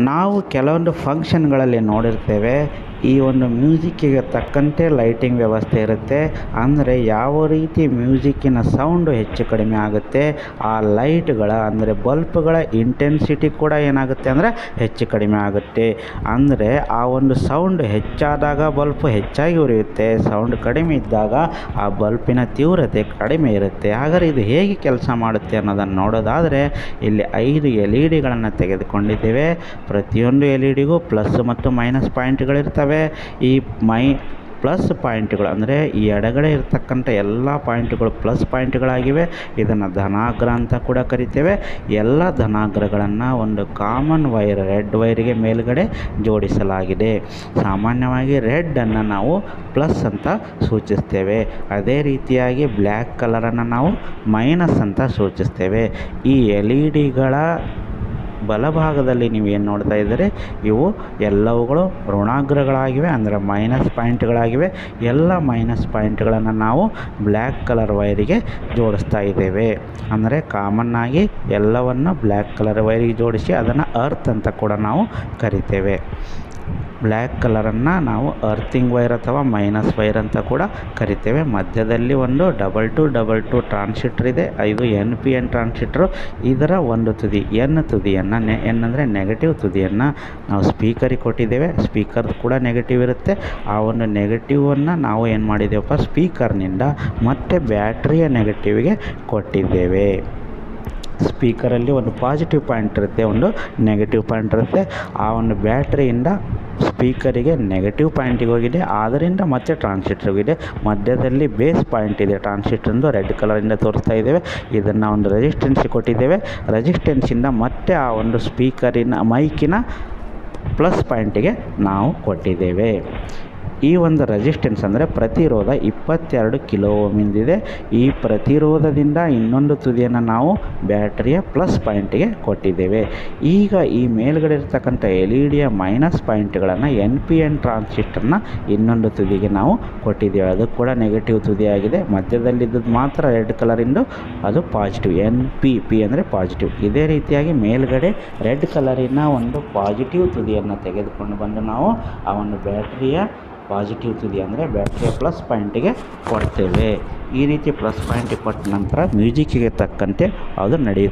ನಾವು ಕೆಲವೊಂದು ಫಂಕ್ಷನ್ಗಳಲ್ಲಿ ನೋಡಿರ್ತೇವೆ. ಈ ಒಂದು ಮ್ಯೂಸಿಕ್ಕಿಗೆ ತಕ್ಕಂತೆ ಲೈಟಿಂಗ್ ವ್ಯವಸ್ಥೆ ಇರುತ್ತೆ. ಅಂದರೆ ಯಾವ ರೀತಿ ಮ್ಯೂಸಿಕ್ಕಿನ ಸೌಂಡು ಹೆಚ್ಚು ಕಡಿಮೆ ಆಗುತ್ತೆ, ಆ ಲೈಟ್ಗಳ, ಅಂದರೆ ಬಲ್ಪ್ಗಳ ಇಂಟೆನ್ಸಿಟಿ ಕೂಡ ಏನಾಗುತ್ತೆ ಅಂದರೆ ಹೆಚ್ಚು ಕಡಿಮೆ ಆಗುತ್ತೆ. ಅಂದರೆ ಆ ಒಂದು ಸೌಂಡ್ ಹೆಚ್ಚಾದಾಗ ಬಲ್ಪ್ ಹೆಚ್ಚಾಗಿ ಉರಿಯುತ್ತೆ, ಸೌಂಡ್ ಕಡಿಮೆ ಇದ್ದಾಗ ಆ ಬಲ್ಪಿನ ತೀವ್ರತೆ ಕಡಿಮೆ ಇರುತ್ತೆ. ಹಾಗಾದರೆ ಇದು ಹೇಗೆ ಕೆಲಸ ಮಾಡುತ್ತೆ ಅನ್ನೋದನ್ನು ನೋಡೋದಾದರೆ, ಇಲ್ಲಿ ಐದು ಎಲ್ ಇ ಡಿಗಳನ್ನು ತೆಗೆದುಕೊಂಡಿದ್ದೇವೆ. ಪ್ರತಿಯೊಂದು ಎಲ್ ಇ ಡಿಗೂ ಪ್ಲಸ್ ಮತ್ತು ಮೈನಸ್ ಪಾಯಿಂಟ್ಗಳಿರ್ತವೆ. ಈ ಮೈ ಪ್ಲಸ್ ಪಾಯಿಂಟ್ಗಳು ಅಂದರೆ ಈ ಎಡಗಡೆ ಇರತಕ್ಕಂಥ ಎಲ್ಲ ಪಾಯಿಂಟ್ಗಳು ಪ್ಲಸ್ ಪಾಯಿಂಟ್ಗಳಾಗಿವೆ. ಇದನ್ನು ಧನಾಗ್ರ ಅಂತ ಕೂಡ ಕರಿತೇವೆ. ಎಲ್ಲ ಧನಾಗ್ರಗಳನ್ನು ಒಂದು ಕಾಮನ್ ವೈರ್, ರೆಡ್ ವೈರಿಗೆ ಮೇಲುಗಡೆ ಜೋಡಿಸಲಾಗಿದೆ. ಸಾಮಾನ್ಯವಾಗಿ ರೆಡ್ಡನ್ನು ನಾವು ಪ್ಲಸ್ ಅಂತ ಸೂಚಿಸ್ತೇವೆ. ಅದೇ ರೀತಿಯಾಗಿ ಬ್ಲ್ಯಾಕ್ ಕಲರನ್ನು ನಾವು ಮೈನಸ್ ಅಂತ ಸೂಚಿಸ್ತೇವೆ. ಈ ಎಲ್ ಇ ಡಿಗಳ ಬಲಭಾಗದಲ್ಲಿ ನೀವು ಏನು ನೋಡ್ತಾ ಇದ್ದೀರಿ? ಇವು ಎಲ್ಲವುಗಳು ಋಣಾಗ್ರಗಳಾಗಿವೆ, ಅಂದರೆ ಮೈನಸ್ ಪಾಯಿಂಟ್ಗಳಾಗಿವೆ ಎಲ್ಲ ಮೈನಸ್ ಪಾಯಿಂಟ್ಗಳನ್ನು ನಾವು ಬ್ಲ್ಯಾಕ್ ಕಲರ್ ವೈರಿಗೆ ಜೋಡಿಸ್ತಾ ಇದ್ದೇವೆ. ಅಂದರೆ ಕಾಮನ್ನಾಗಿ ಎಲ್ಲವನ್ನು ಬ್ಲ್ಯಾಕ್ ಕಲರ್ ವೈರಿಗೆ ಜೋಡಿಸಿ ಅದನ್ನು ಅರ್ತ್ ಅಂತ ಕೂಡ ನಾವು ಕರಿತೇವೆ. ಬ್ಲ್ಯಾಕ್ ಕಲರನ್ನು ನಾವು ಅರ್ಥಿಂಗ್ ವೈರ್ ಅಥವಾ ಮೈನಸ್ ವೈರ್ ಅಂತ ಕೂಡ ಕರಿತೇವೆ. ಮಧ್ಯದಲ್ಲಿ ಒಂದು double two double two transistor ಇದೆ ಇದು ಎನ್ ಪಿ ಎನ್ ಟ್ರಾನ್ಸಿಟ್ರು. ಇದರ ಒಂದು ತುದಿ, ಎನ್ ತುದಿಯನ್ನು ನೆ, ಎನ್ ಅಂದರೆ ನೆಗೆಟಿವ್ ತುದಿಯನ್ನು ನಾವು ಸ್ಪೀಕರಿಗೆ ಕೊಟ್ಟಿದ್ದೇವೆ. ಸ್ಪೀಕರ್ ಕೂಡ ನೆಗೆಟಿವ್ ಇರುತ್ತೆ. ಆ ಒಂದು ನೆಗೆಟಿವನ್ನು ನಾವು ಏನು ಮಾಡಿದ್ದೇವಪ್ಪ ಸ್ಪೀಕರ್ನಿಂದ ಮತ್ತೆ ಬ್ಯಾಟ್ರಿಯ ನೆಗೆಟಿವ್ಗೆ ಕೊಟ್ಟಿದ್ದೇವೆ. ಸ್ಪೀಕರಲ್ಲಿ ಒಂದು ಪಾಸಿಟಿವ್ ಪಾಯಿಂಟ್ ಇರುತ್ತೆ, ಒಂದು ನೆಗೆಟಿವ್ ಪಾಯಿಂಟ್ ಇರುತ್ತೆ. ಆ ಒಂದು ಬ್ಯಾಟ್ರಿಯಿಂದ ಸ್ಪೀಕರಿಗೆ ನೆಗೆಟಿವ್ ಪಾಯಿಂಟಿಗೆ ಹೋಗಿದೆ. ಆದ್ದರಿಂದ ಮತ್ತೆ ಟ್ರಾನ್ಸಿಟ್ರ್ ಹೋಗಿದೆ. ಮಧ್ಯದಲ್ಲಿ ಬೇಸ್ ಪಾಯಿಂಟ್ ಇದೆ. ಟ್ರಾನ್ಸಿಸ್ಟರ್ದು ರೆಡ್ ಕಲರಿಂದ ತೋರಿಸ್ತಾ ಇದ್ದೇವೆ. ಇದನ್ನು ಒಂದು ರೆಸಿಸ್ಟೆನ್ಸ್ ಕೊಟ್ಟಿದ್ದೇವೆ. ರೆಜಿಸ್ಟೆನ್ಸಿಂದ ಮತ್ತೆ ಆ ಒಂದು ಸ್ಪೀಕರಿನ ಮೈಕಿನ ಪ್ಲಸ್ ಪಾಯಿಂಟಿಗೆ ನಾವು ಕೊಟ್ಟಿದ್ದೇವೆ. ಈ ಒಂದು ರೆಸಿಸ್ಟೆನ್ಸ್ ಅಂದರೆ ಪ್ರತಿರೋಧ ಇಪ್ಪತ್ತೆರಡು ಕಿಲೋ ಇದೆ. ಈ ಪ್ರತಿರೋಧದಿಂದ ಇನ್ನೊಂದು ತುದಿಯನ್ನು ನಾವು ಬ್ಯಾಟ್ರಿಯ ಪ್ಲಸ್ ಪಾಯಿಂಟಿಗೆ ಕೊಟ್ಟಿದ್ದೇವೆ. ಈಗ ಈ ಮೇಲ್ಗಡೆ ಇರತಕ್ಕಂಥ ಎಲ್ ಇ ಡಿಯ ಮೈನಸ್ ಪಾಯಿಂಟ್ಗಳನ್ನು ಎನ್ ಪಿ ಎನ್ ಟ್ರಾನ್ಸಿಸ್ಟರ್ನ ಇನ್ನೊಂದು ತುದಿಗೆ ನಾವು ಕೊಟ್ಟಿದ್ದೇವೆ. ಅದು ಕೂಡ ನೆಗೆಟಿವ್ ತುದಿಯಾಗಿದೆ. ಮಧ್ಯದಲ್ಲಿದ್ದದ್ದು ಮಾತ್ರ ರೆಡ್ ಕಲರಿಂದು ಅದು ಪಾಸಿಟಿವ್ ಎನ್ ಪಿ ಪಿ ಅಂದರೆ ಪಾಸಿಟಿವ್ ಇದೇ ರೀತಿಯಾಗಿ ಮೇಲ್ಗಡೆ ರೆಡ್ ಕಲರಿನ ಒಂದು ಪಾಸಿಟಿವ್ ತುದಿಯನ್ನು ತೆಗೆದುಕೊಂಡು ಬಂದು ನಾವು ಆ ಒಂದು ಬ್ಯಾಟ್ರಿಯ ಪಾಸಿಟಿವ್ ತುದಿ ಅಂದರೆ ಬ್ಯಾಟ್ರಿಯ ಪ್ಲಸ್ ಪಾಯಿಂಟಿಗೆ ಕೊಡ್ತೇವೆ. ಈ ರೀತಿ ಪ್ಲಸ್ ಪಾಯಿಂಟಿಗೆ ಕೊಟ್ಟ ನಂತರ ಮ್ಯೂಸಿಕ್ಕಿಗೆ ತಕ್ಕಂತೆ ಅದು ನಡೆಯುತ್ತೆ.